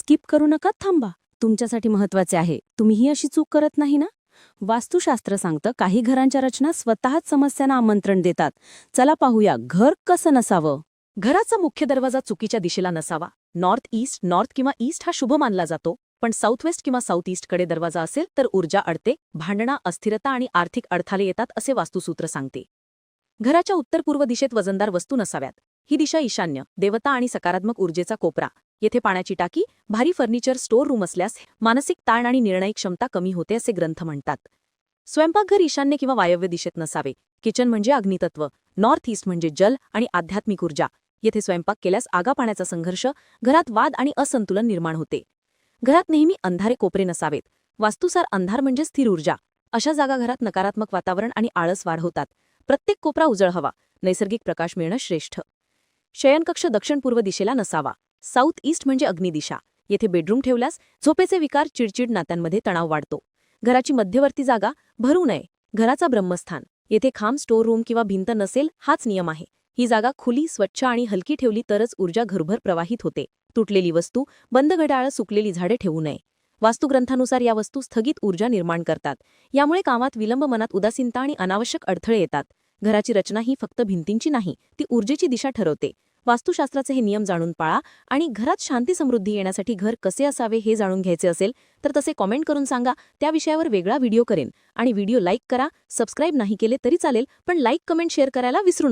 Skip करू नका थांबा. तुमच्यासाठी महत्त्वाचे आहे. तुम्हीही अशी चूक करत नाही ना? वास्तुशास्त्र सांगतं काही घरांच्या रचना स्वतःच समस्यांना आमंत्रण देतात. चला पाहूया घर कसं नसावं? घराचा मुख्य दरवाजा चुकीच्या दिशेला नसावा. नॉर्थ ईस्ट नॉर्थ किंवा ईस्ट हा शुभ मानला जातो. पण साऊथ वेस्ट किंवा साऊथ ईस्टकडे दरवाजा असेल तर ऊर्जा अडते भांडणा अस्थिरता आणि आर्थिक अडथळे येतात असे वास्तुसूत्र सांगते. घराच्या उत्तर पूर्व दिशेत वजनदार वस्तू नसाव्यात. ही दिशा ईशान्य देवता आणि सकारात्मक ऊर्जेचा कोपरा. येथे पाण्याची टाकी भारी फर्निचर स्टोअर रूम असल्यास मानसिक ताण आणि निर्णय क्षमता कमी होते असे ग्रंथ म्हणतात. स्वयंपाकघर ईशान्य किंवा वायव्य दिशेत नसावे. किचन म्हणजे अग्नितत्व नॉर्थ ईस्ट म्हणजे जल आणि आध्यात्मिक ऊर्जा. येथे स्वयंपाक केल्यास आगा पाण्याचा संघर्ष घरात वाद आणि असंतुलन निर्माण होते. घरात नेहमी अंधारे कोपरे नसावेत. वास्तुसार अंधार म्हणजे स्थिर ऊर्जा. अशा जागा घरात नकारात्मक वातावरण आणि आळस वाढवतात प्रत्येक कोपरा उजळ हवा. नैसर्गिक प्रकाश मिळणं श्रेष्ठ. शयनकक्ष दक्षिण पूर्व दिशेला नसावा. साऊथ ईस्ट म्हणजे अग्निदिशा येथे बेडरूम ठेवल्यास झोपेचे विकार चिडचिड नात्यांमध्ये तणाव वाढतो. घराची मध्यवर्ती जागा भरू नये. घराचा ब्रह्मस्थान. येथे खांब स्टोर रूम किंवा भिंत नसेल हाच नियम आहे. ही जागा खुली स्वच्छ आणि हलकी ठेवली तरच ऊर्जा घरभर प्रवाहित होते. तुटलेली वस्तू बंद घड्याळं सुकलेली झाडे ठेवू नये. वास्तुग्रंथानुसार या वस्तू स्थगित ऊर्जा निर्माण करतात. यामुळे कामात विलंब मनात उदासीनता आणि अनावश्यक अडथळे येतात. घराची रचना ही फक्त भिंतींची नाही ती ऊर्जेची दिशा ठरवते. वास्तुशास्त्राचे हे नियम जाणून पाळा आणि घरात शांती समृद्धी येण्यासाठी घर कसे असावे हे जाणून घ्यायचे असेल तर तसे कॉमेंट करून सांगा त्या विषयावर वेगळा व्हिडिओ करेन. आणि व्हिडिओ लाईक करा सबस्क्राईब नाही केले तरी चालेल पण लाईक कमेंट शेअर करायला विसरू